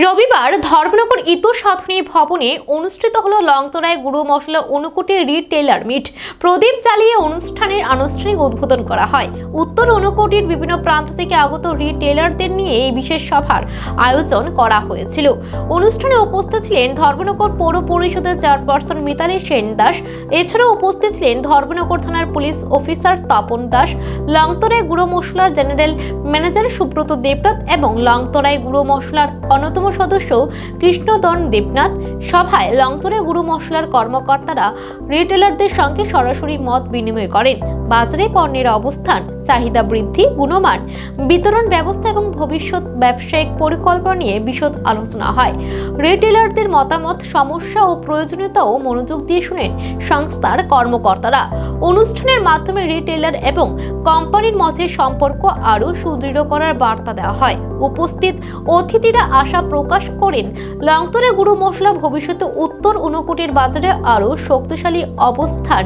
রবিবার ধর্মনগর ইতো সাধনী ভবনে অনুষ্ঠিত হলো লংতরায় গুরু মশলা অনুকুটি রিটেলার মিট প্রদীপ জ্বালিয়ে অনুষ্ঠানের আনুষ্ঠানিক উদ্বোধন করা হয়। উত্তর অনুকোটির বিভিন্ন প্রান্ত থেকে আগত রিটেলারদের নিয়ে এই বিশেষ সভার আয়োজন করা হয়েছিল। অনুষ্ঠানে উপস্থিত ছিলেন ধর্মনগর পৌর পরিষদের চেয়ারপারসন মিতালি সেন দাস। এছাড়াও উপস্থিত ছিলেন ধর্মনগর থানার পুলিশ অফিসার তপন দাস। লংতরায় গুঁড়ো মশলার জেনারেল ম্যানেজার সুব্রত দেবনাথ এবং লংতরায় গুঁড়ো মশলার অন্যতম সদস্য কৃষ্ণদন দেবনাথ। সভায় লংতরে গুঁড়ো মশলার কর্মকর্তারা রিটেলারদের সঙ্গে সরাসরি মত বিনিময় করেন। বাজারে পণ্যের অবস্থান, চাহিদা বৃদ্ধি, গুণমান, বিতরণ ব্যবস্থা এবং ভবিষ্যৎ ব্যবসায়িক পরিকল্পনা নিয়ে বিশদ আলোচনা হয়। রিটেলারদের মতামত, সমস্যা ও প্রয়োজনীয়তাও মনোযোগ দিয়ে শুনেন সংস্থার কর্মকর্তারা। অনুষ্ঠানের মাধ্যমে রিটেলার এবং কোম্পানির মধ্যে সম্পর্ক আরও সুদৃঢ় করার বার্তা দেওয়া হয়। উপস্থিত অতিথিরা আশা প্রকাশ করেন। লংতরে গুঁড়ো মশলা ভবিষ্যতে উত্তর ঊনকোটির বাজারে আরও শক্তিশালী অবস্থান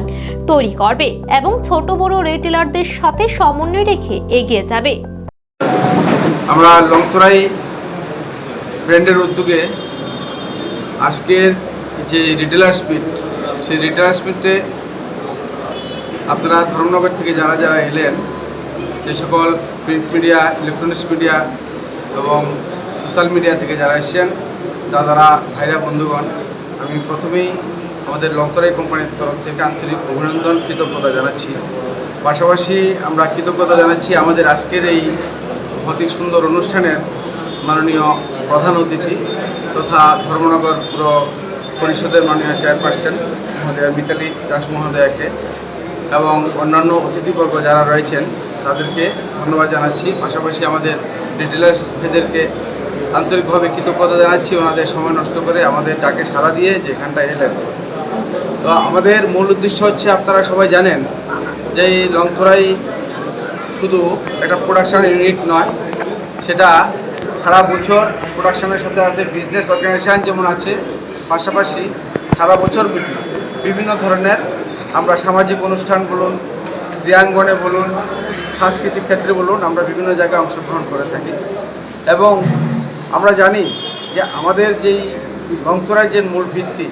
তৈরি করবে এবং ছোট বড় রিটেলারদের সাথে সমন্বয় রেখে এগিয়ে যাবে। আমরা লংতরাই ব্র্যান্ডের উদ্যোগে আজকের যে রিটেলার স্পিড সেই রিটেলার স্পিডে আপনারা ধর্মনগর থেকে যারা যারা এলেন, যে সকল প্রিন্ট মিডিয়া ইলেকট্রনিক্স মিডিয়া এবং সোশ্যাল মিডিয়া থেকে যারা এসেছেন, দাদারা, ভাইরা, বন্ধুগণ, আমি প্রথমেই আমাদের লংতরাই কোম্পানির তরফ থেকে আন্তরিক অভিনন্দন, কৃতজ্ঞতা জানাচ্ছি। পাশাপাশি আমরা কৃতজ্ঞতা জানাচ্ছি আমাদের আজকের এই অতি সুন্দর অনুষ্ঠানের মাননীয় প্রধান অতিথি তথা ধর্মনগর পুর পরিষদের মাননীয় চেয়ারপারসন মহোদয়া মিতালি দাস মহোদয়াকে এবং অন্যান্য অতিথিবর্গ যারা রয়েছেন তাদেরকে ধন্যবাদ জানাচ্ছি। পাশাপাশি আমাদের রিটেলার্স ভেদেরকে আন্তরিকভাবে কৃতজ্ঞতা জানাচ্ছি। ওনাদের সময় নষ্ট করে আমাদের ডাকে সাড়া দিয়ে যে এখানটায় এলেন তো আমাদের মূল উদ্দেশ্য হচ্ছে, আপনারা সবাই জানেন যে এই লংথরাই শুধু একটা প্রোডাকশান ইউনিট নয়, সেটা সারা বছর প্রোডাকশনের সাথে সাথে বিজনেস অর্গানাইজেশন যেমন আছে, পাশাপাশি সারা বছর বিভিন্ন ধরনের আমরা সামাজিক অনুষ্ঠান বলুন ক্রিয়াঙ্গনে বলুন, সাংস্কৃতিক ক্ষেত্রে বলুন, আমরা বিভিন্ন জায়গায় অংশগ্রহণ করে থাকি। এবং আমরা জানি যে আমাদের যেই লংতরার যে মূল ভিত্তি,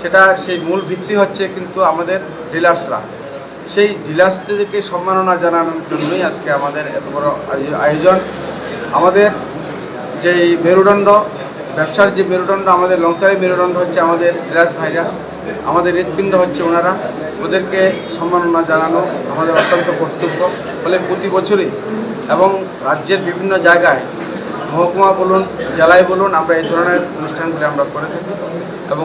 সেটা সেই মূল ভিত্তি হচ্ছে কিন্তু আমাদের ডিলার্সরা। সেই ডিলার্সদেরকে সম্মাননা জানানোর জন্যই আজকে আমাদের এত বড় আয়োজন আমাদের যেই মেরুদণ্ড, ব্যবসার যে মেরুদণ্ড, আমাদের লংচারি মেরুদণ্ড হচ্ছে আমাদের ডিলার্স ভাইরা। আমাদের হৃৎপিণ্ড হচ্ছে ওনারা। ওদেরকে সম্মাননা জানানো আমাদের অত্যন্ত কর্তব্য। ফলে প্রতি বছরই এবং রাজ্যের বিভিন্ন জায়গায় মহকুমা বলুন, জেলায় বলুন, আমরা এই ধরনের অনুষ্ঠানগুলি আমরা করে থাকি এবং